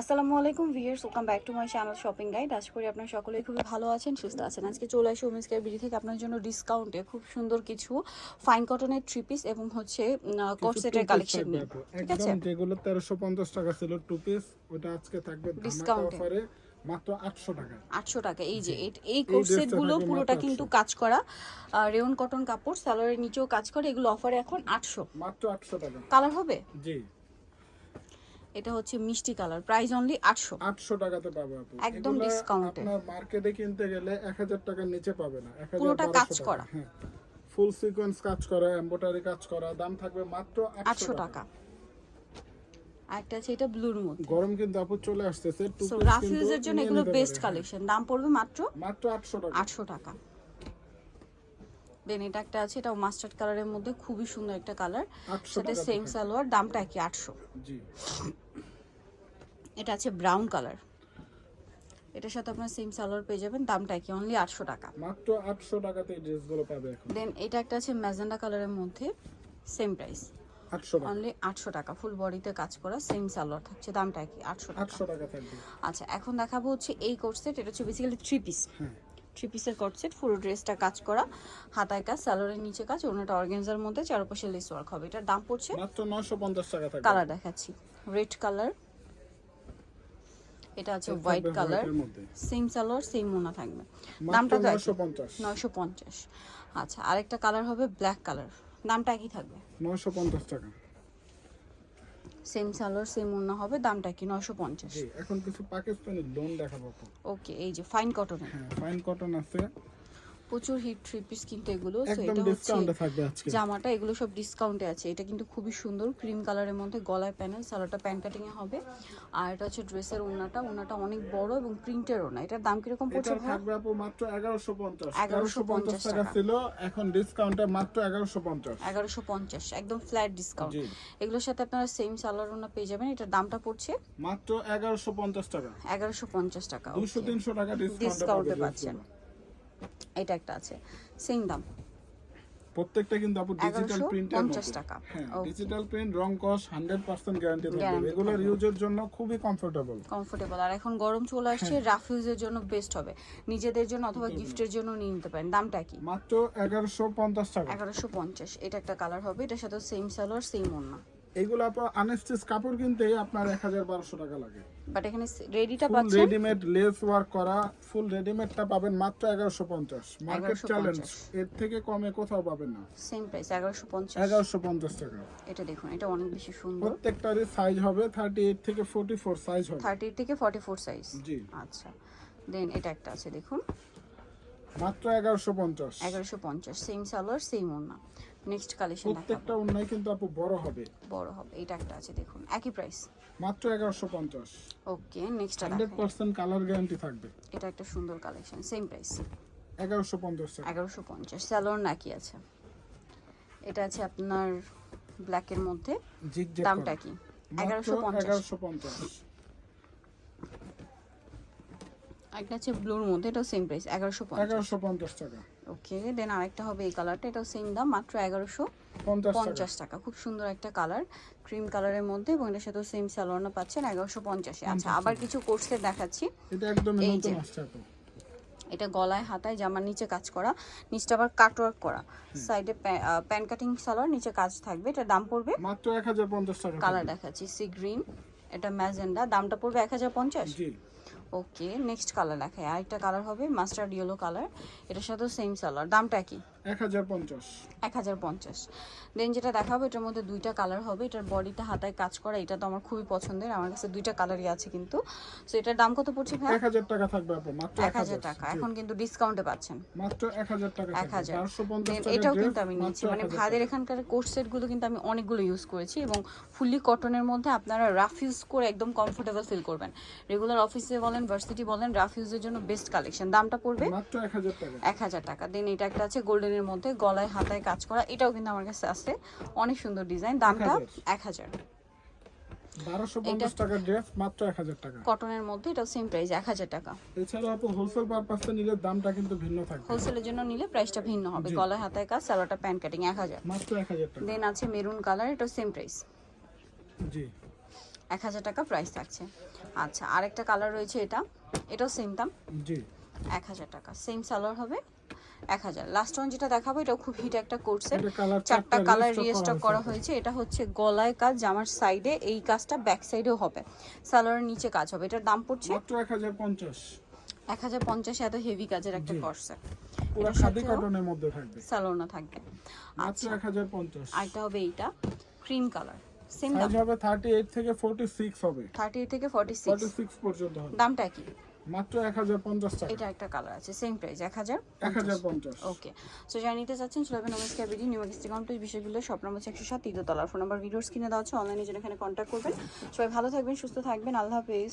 আসসালামু আলাইকুম viewers welcome back to my channel shopping guide. আশা করি আপনারা সকলেই খুবই ভালো আছেন সুস্থ আছেন। আজকে চলে আসি উমেন্স কেয়ার বিডি থেকে। আপনার জন্য ডিসকাউন্টে খুব সুন্দর কিছু ফাইন কটনের থ্রি পিস এবং হচ্ছে কোট সেটের কালেকশন নিয়ে ঠিক আছে? যেগুলো তেরোশো পঞ্চাশ টাকা ছিল টু পিস ওটা আজকে থাকবে এ। অফারে মাত্র আটশো টাকা। আটশো টাকা এই যে এই- ড্রেসটা সেটগুলো পুরোটা কিন্তু কাজ করা রেয়ন কটন কাপড় স্যালোয়ারের নিচেও কাজ করে এগুলো অফারে এখন আটশো। মাত্র আটশো টাকা। কালার হবে? জি। এটা হচ্ছে মিষ্টি কালার। প্রাইস অনলি আটশো। আটশো টাকাতে পাবে আপু। একদম এ। আপনার মার্কেটে কিনতে গেলে এক হাজার টাকার নিচে পাবে না। এক পুরোটা কাজ করা। ফুল সিকোয়েন্স কাজ করা এম্বোটারি কাজ করা দাম থাকবে মাত্র আটশো আটশো টাকা। আরেকটা আছে এটা ব্লুর মধ্যে। গরম কিন্তু আপু চলে আসতেছে টু সো পিস রাফ কিন্তু ইউজের জন্য এগুলো বেস্ট কালেকশন দাম পড়বে মাত্র মাত্র আটশো টাকা। আটশো টাকা। দেন এটা একটা আছে এটাও মাস্টার্ড কালারের মধ্যে খুবই সুন্দর একটা কালার সেটা সেম সালোয়ার দামটা কি আটশো। জি। এটা আছে ব্রাউন কালার এটার সাথে আপনার সেম সালোয়ার পেয়ে যাবেন দামটা কি অনলি আটশো টাকা। মাত্র আটশো টাকাতে ড্রেসগুলো পাবে এখন। দেন এটা একটা আছে ম্যাজেন্ডা কালারের মধ্যে সেম প্রাইস অনলি আটশো টাকা ফুল বডিতে কাজ করা সেম সালোয়ার থাকছে দামটা কি আটশো টাকা। আটশো টাকা থাকবে। আচ্ছা এখন দেখাবো হচ্ছে এই কোর্সেট এটা হচ্ছে বেসিক্যালি থ্রি পিস হ্যাঁ। থ্রি পিসের কট সেট পুরো ড্রেসটা কাজ করা হাতায় কাজ স্যালোরের নিচে কাজ অন্যটা অর্গেনজার মধ্যে চারপাশে লেস ওয়ার্ক হবে। এটার দাম পড়ছে মাত্র নয়শো পঞ্চাশ টাকা থাকবে। কালার দেখাচ্ছি। রেড কালার এটা আছে white colour. Same salwar same Mona থাকবে। দামটা তো নয়শো পঞ্চাশ। নয়শো পঞ্চাশ। আচ্ছা আরেকটা কালার হবে ব্ল্যাক কালার দামটা একই থাকবে। নয়শো পঞ্চাশ টাকা। সেম সালোয়ার সেম মোনা হবে দামটা কি? নয়শো পঞ্চাশ। জি এখন কিছু পাকিস্তানি লোন দেখাবো। ওকে এই যে ফাইন কটন হ্যাঁ ফাইন কটন আছে। প্রচুর হিট থ্রি পিস কিন্তু এগুলো এটা হচ্ছে ডিসকাউন্টে থাকবে আজকে। জামাটা এগুলো সব ডিসকাউন্টে আছে। এটা কিন্তু খুবই সুন্দর ক্রিম কালারের মধ্যে গলায় প্যানেল সালোয়ারটা প্যান্ট কাটিং এ হবে। আর এটা হচ্ছে ড্রেসের ওড়নাটা ওড়নাটা অনেক বড় এবং প্রিন্টের ওনা এটার দাম কীরকম পড়ছে এটা ভাই? থাকবে আপু মাত্র এগারোশো পঞ্চাশ। 1150 এগারোশো পঞ্চাশ টাকা। টাকা। ছিল এখন ডিসকাউন্টে মাত্র এগারোশো পঞ্চাশ। এগারোশো পঞ্চাশ একদম ফ্ল্যাট ডিসকাউন্ট এগুলোর সাথে আপনারা সেম সালোয়ার ওড়না পেয়ে যাবেন। এটার দামটা পড়ছে? মাত্র এগারোশো পঞ্চাশ টাকা। এগারোশো পঞ্চাশ টাকা দুশো তিনশো টাকা ডিসকাউন্টে ডিসকাউন্টে পাচ্ছেন। এটা একটা আছে। সেম দাম। প্রত্যেকটা কিন্তু আপু ডিজিটাল 1150 প্রিন্টের টাকা। হ্যাঁ ডিজিটাল প্রিন্ট রং কস হান্ড্রেড পার্সেন্ট গ্যারান্টি থাকবে। থাকবে। ইউজের জন্য খুবই কমফোর্টেবল কমফোর্টেবল আর এখন গরম চলে আসছে হ্যাঁ। রাফ ইউজের জন্য বেস্ট হবে। নিজেদের জন্য অথবা গিফটের জন্য নিয়ে নিতে পারেন। দামটা কি? মাত্র এগারোশো পঞ্চাশ টাকা। এগারোশো পঞ্চাশ। এটা একটা কালার হবে। এটার সাথে সেম সালোয়ার সেম ওড়না এইগুলো আপনার আনস্টিচ কাপড় কিনতে আপনার এক হাজার বারোশো টাকা লাগে। বাট এখানে রেডিটা পাচ্ছেন? রেডিমেড লেস ওয়ার্ক করা ফুল রেডিমেডটা পাবেন মাত্র এগারোশো পঞ্চাশ। মার্কেট 1150 চ্যালেঞ্জ এর থেকে কমে কোথাও পাবেন না। সেম প্রাইস এগারোশো পঞ্চাশ। এগারোশো পঞ্চাশ টাকা। এটা দেখুন এটা অনেক বেশি সুন্দর। প্রত্যেকটারই সাইজ হবে থার্টি এইট থেকে ফোর্টি ফোর সাইজ হবে। থার্টি থেকে ফর্টি ফোর সাইজ জি। আচ্ছা দেন এটা একটা আছে দেখুন। মাত্র এগারোশো পঞ্চাশ। এগারোশো পঞ্চাশ সেম সালোয়ার সেম ওড়না। নেক্সট কালেকশন প্রত্যেকটা ওন্নাই কিন্তু আপু বড় হবে। বড় হবে এটা একটা আছে দেখুন একই প্রাইস মাত্র 1150 ওকে নেক্সট 100% কালার গ্যারান্টি থাকবে। এটা একটা সুন্দর কালেকশন সেম প্রাইস 1150 1150 স্যালোর নাকি আছে। এটা আছে আপনার ব্ল্যাক এর মধ্যে দামটা কি? 1150 1150 একটা আছে ব্লুর মধ্যে এটাও সেম প্রাইস এগারোশো পঞ্চাশ। এগারোশো পঞ্চাশ টাকা। ওকে দেন আরেকটা হবে এই কালারটা এটাও সেম দাম মাত্র এগারোশো পঞ্চাশ টাকা। খুব সুন্দর একটা কালার ক্রিম কালারের মধ্যে এবং এটার সাথেও সেম স্যালোয়ারনা পাচ্ছেন এগারোশো পঞ্চাশে আচ্ছা আবার কিছু কোর্সের দেখাচ্ছি। এটা এই যে। এটা গলায় হাতায় জামার নিচে কাজ করা নিচটা আবার কাটওয়ার্ক করা। সাইডে প্যান কাটিং সালোয়ার নিচে কাজ থাকবে এটা দাম পড়বে মাত্র এক হাজার পঞ্চাশ টাকা। কালার দেখাচ্ছি সি গ্রিন এটা ম্যাজেন্ডা দামটা পড়বে এক হাজার পঞ্চাশ? ওকে নেক্সট কালার দেখায় আরেকটা কালার হবে মাস্টার্ড ইয়েলো কালার এটার সাথেও সেম সালোয়ার দামটা কি? এক হাজার পঞ্চাশ। এক হাজার পঞ্চাশ। দেন যেটা দেখাবো এটার মধ্যে দুইটা কালার হবে। এটার বডিটা হাতায় কাজ করা এটা তো আমার খুবই পছন্দের। আমার কাছে দুইটা কালারই আছে কিন্তু। সো এটার দাম কত পড়ছে ভাই এক হাজার টাকা থাকবে আপু মাত্র এক হাজার। টাকা। এখন কিন্তু ডিসকাউন্টে পাচ্ছেন। মাত্র এক হাজার টাকা এক থাকবে হাজার চারশো পঞ্চাশ Then টাকা এটাও কিন্তু আমি নিচ্ছি মানে 1000 টাকা। এখানকার কোর্স সেটগুলো কিন্তু আমি অনেকগুলো ইউজ করেছি এবং ফুললি কটনের মধ্যে আপনারা রাফ ইউজ করে একদম কমফোর্টেবল ফিল করবেন। রেগুলার অফিসে বলেন ভার্সিটি বলেন রাফ ইউজের জন্য বেস্ট কালেকশন দামটা পড়বে মাত্র এক হাজার টাকা। এক হাজার টাকা। দেন এটা একটা আছে গোল্ডেনের মধ্যে গলায় হাতায় কাজ করা এটাও কিন্তু আমার কাছে আছে। অনেক সুন্দর ডিজাইন দামটা 1000 এক হাজার। কটনের মধ্যে এটাও সেম প্রাইস এক হাজার টাকা। এছাড়াও আপু হোলসেল পারপাসে নিলে দামটা কিন্তু ভিন্ন থাকবে। হোলসেলের জন্য নিলে প্রাইসটা ভিন্ন হবে। গলায় হাতায় কাজ সালোয়ারটা প্যান্ট কাটিং এক হাজার। মাত্র এক হাজার টাকা। দেন আছে মেরুন কালার এটাও সেম প্রাইস জি। এক হাজার টাকা প্রাইস থাকছে। আচ্ছা আরেকটা কালার রয়েছে এটা। এটাও সেম দাম। জি। এক হাজার টাকা। সেম সালোয়ার হবে এক হাজার। লাস্ট ওয়ান যেটা দেখাবো এটাও খুব হিট একটা কোর্সের চারটা কালার রিস্টক করা হয়েছে। এটা হচ্ছে গলায় কাজ জামার সাইডে এই কাজটা ব্যাক সাইডেও হবে। সালোয়ারের নিচে কাজ হবে। এটার দাম পড়ছে মাত্র এক হাজার পঞ্চাশ। এক হাজার পঞ্চাশ এত হেভি কাজের একটা। কর্সেট পুরো খাদি কটনের মধ্যে থাকবে। সালোনা থাকবে। আচ্ছা। এক হাজার পঞ্চাশ। আরেকটা হবে এইটা ক্রিম কালার সেম দাম। হবে থার্টি এইট থেকে ফোর্টি সিক্স হবে। থার্টি থেকে ফর্টি সিক্স ফোর্টি সিক্স পর্যন্ত হবে। দামটা কি মাত্র এক হাজার পঞ্চাশ টাকা। এটা একটা কালার আছে সেম প্রাইস এক হাজার এক হাজার পঞ্চাশ। ওকে সো যারা নিতে চাচ্ছেন চলবে নমস্কার বিডি নিউ ডিসকাউন্ট বিষয়গুলো সব নম্বর হচ্ছে একশো সাত তৃতীয় তলার ফোন নাম্বার ভিডিওস কিনে দেওয়া আছে অনলাইনে যেন এখানে কন্ট্যাক্ট করবেন। সবাই ভালো থাকবেন সুস্থ থাকবেন আল্লাহ হাফেজ।